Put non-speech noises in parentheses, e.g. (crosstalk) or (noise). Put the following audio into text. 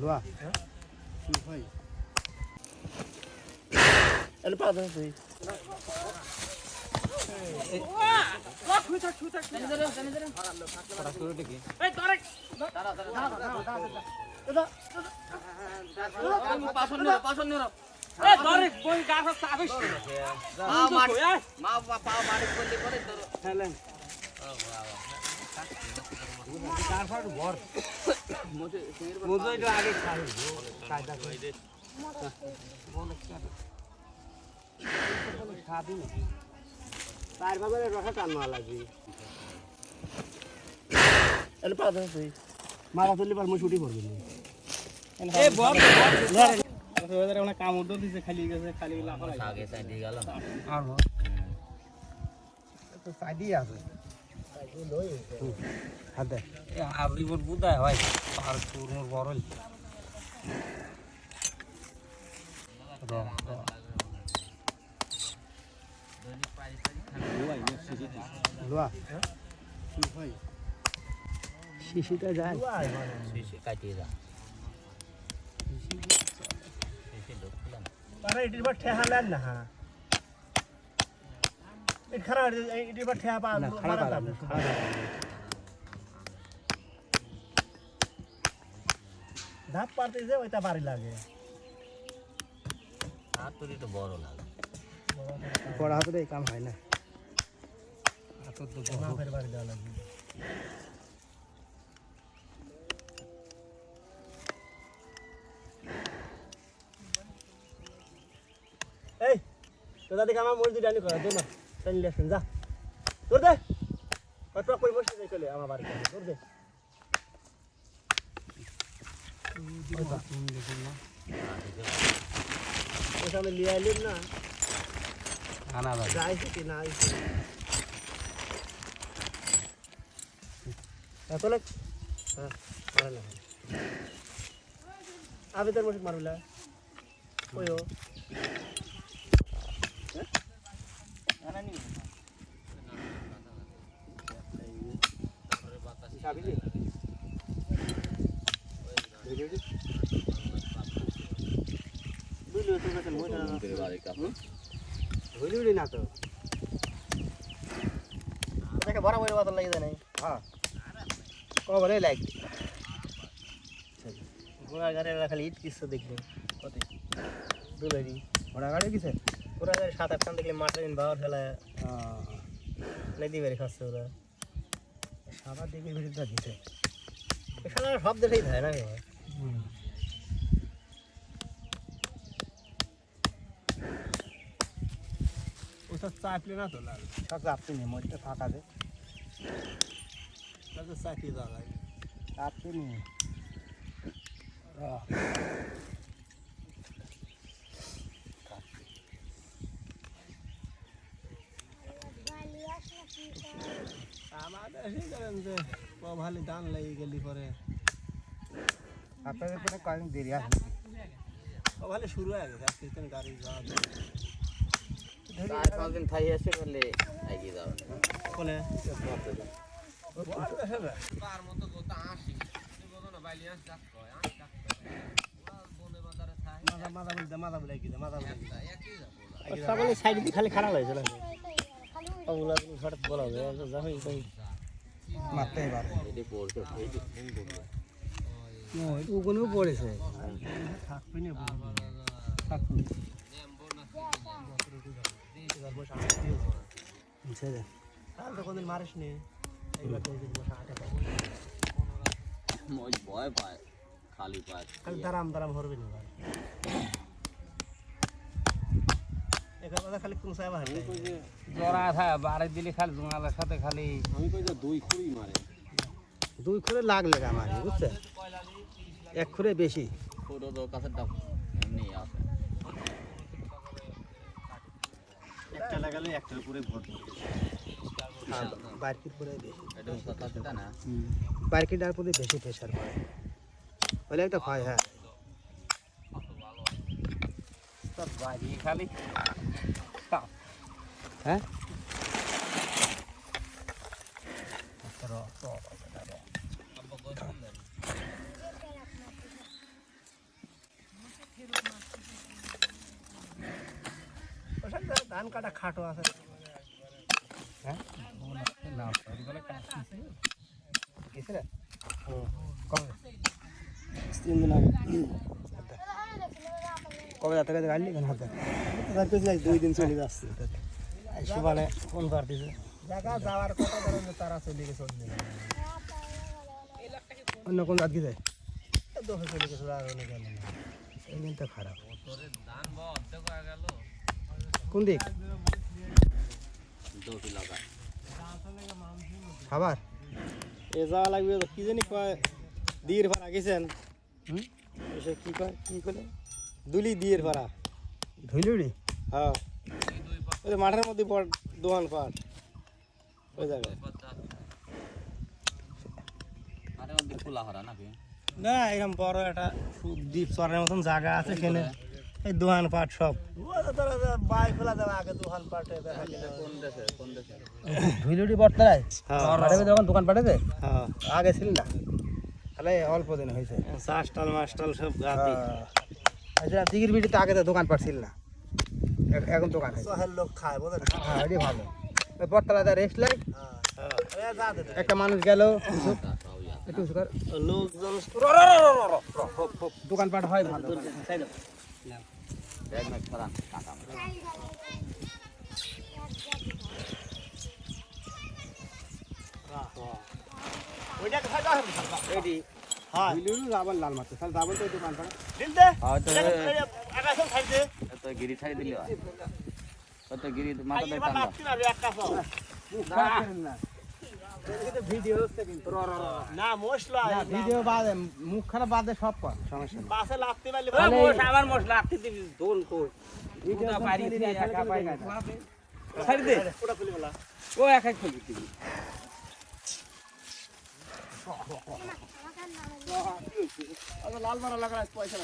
লোয়া এনে পা দে তুই তার ভাবে রসা টান মারা লাগবে মারা তুললে পার মই ছুটি পড়বি না কামড় দিছে খালি গেছে খালি আছে হাত দে আর রিপোর্ট বুদায় হয় আর তোর মোর বড়ল লোয়া শিশিটা যায় আরে এটির পর ঠেহা লেন না হ্যাঁ এট খারাপ এটির পর ঠেহা পা মারা ধাপ পারতে যে ওইটা বাড়ি লাগে। বড় হাতে কাম হয় না। বাপের বাড়ি দেওয়া লাগবে এই তো দাদি আমার মসজিদ আনি করা দে না চালিয়ে আসুন যা। তোর দে। কত কই বসে যাই চলে আমার বাড়িতে তোর দে। আমি লিয়ে আইলাম না। আনা যাইছে কি না আইছে। হ্যাঁ মারলা আবে তোর মসজিদ মারলা। কইও চাবিলি বুঝলি তোর কাছে মই না বুঝলি না তো দেখে বড় বড় বাতল লাগে নাই হ্যাঁ কবরে লাগ ঘোড়া গাড়ি খালি ইট কিচ্ছু দেখবে কত দুলারি ঘোড়া গাড়ি কিসে গাড়ি সাত আট দেখলে মাঠে দিন বাবার ফেলা নদী বেড়ে খাচ্ছে ওরা। সাদা দিকে বিরুদ্ধে দিতে। এখানে সব দেশেই থাকে না কেউ ওটা চাপলে না তো লাল। সব আপনি নেই মধ্যে ফাঁকা দে চাকরি দেওয়া লাগে আপনি নেই। আমাদের সেই করেন যে ভালো দান লেগে গেলি পরে আপনাদের পরে কয়েকদিন দেরি আছে ভালো শুরু হয়ে গেছে আজকে গাড়ি যাওয়া পাঁচদিন থাই আসে করলে এগিয়ে যাবে। বলে বলে সাইড খালি খারাপ হয়েছে ওগুলা হঠাৎ বলা হবে যখন কই মারতে এইটি ওগুলো পড়েছে মারিস নি। ভয় পায় খালি পায়। খালি দারাম দারাম হরবি না। কথা খালি কোন সাহেব হাঁটে জরা থা বারে দিলে খালি জোঙালের সাথে খালি। আমি কই যে দুই খুঁড়ি মারে। দুই খুঁড়ে লাগলে আমার বুঝছে? এক খুঁড়ে বেশি। এমনি আছে। একটা লাগালে একটার উপরে ভোট বাইরকির পরে বেশি। না। বাইরকিটার পরে বেশি প্রেশার পড়ে বলে একটা ভয় হ্যাঁ। বাড়ি খালি। হ্যাঁ? ধান কাটা খাটো আছে হ্যাঁ? গেছে রে হুম তিন দিন আগে। কবে যাতে কাছে গাড়লি কেন হাতে দুই দিন চলে যাচ্ছে সুবানে ফোন জায়গা যাওয়ার কথা ধরেন তারা চলে গেছে অন্য অন্য কোন রাত গেছে দোষে চলে গেছে আর অনেক গেল এই দিন তো খারাপ। কোন দিক? খাবার? এ যাওয়া লাগবে কি জানি কয় দিয়ের ভাড়া গেছেন হুম? এসে কি কয় কি করে দুলি দিয়ের ভাড়া। ধুইলি হ্যাঁ। ওই মাঠের মধ্যে পর দোকান পাট। ওই জায়গায়। না এরকম বড় একটা দ্বীপ চরের মতন জায়গা আছে এখানে। এই দোকান পাট সব। বাইক খোলা যাবে আগে দোকান পাটে হ্যাঁ। যখন দোকান পাঠাতে হ্যাঁ। আগে ছিল না। তাহলে অল্প দিন হয়েছে। চাষটাল মাছটাল সব গাতি আচ্ছা দিঘির বিটিতে আগে তো দোকান পাট ছিল না। এখন দোকান শহরের লোক খায় বোঝেন? হ্যাঁ এটাই ভালো। বটতলাতে রেস্ট লাই হ্যাঁ। একটা মানুষ গেল একটু লোকজন দোকানপাট হয় ভালো। ওইটা খাই এটি হ্যাঁ। যাবার লাল মাছ তাহলে যাব তো দিন দে। আকাশ গিরি ছাড়ি দিলি হয় কত গিরি মাথা না ভিডিও হচ্ছে কিন্তু। না মশলা ভিডিও বাদে মুখ খারাপ বাদে সব কর। সমস্যা লাগতে পারলে মশলা আপনি দিবি দোল কই। ভিডিও পারি একা পাই না ছাড়ি দে। ওটা খুলে ফেলা ও একাই খুলবি দিবি। (laughs) লাল মারা লাগা পয়সা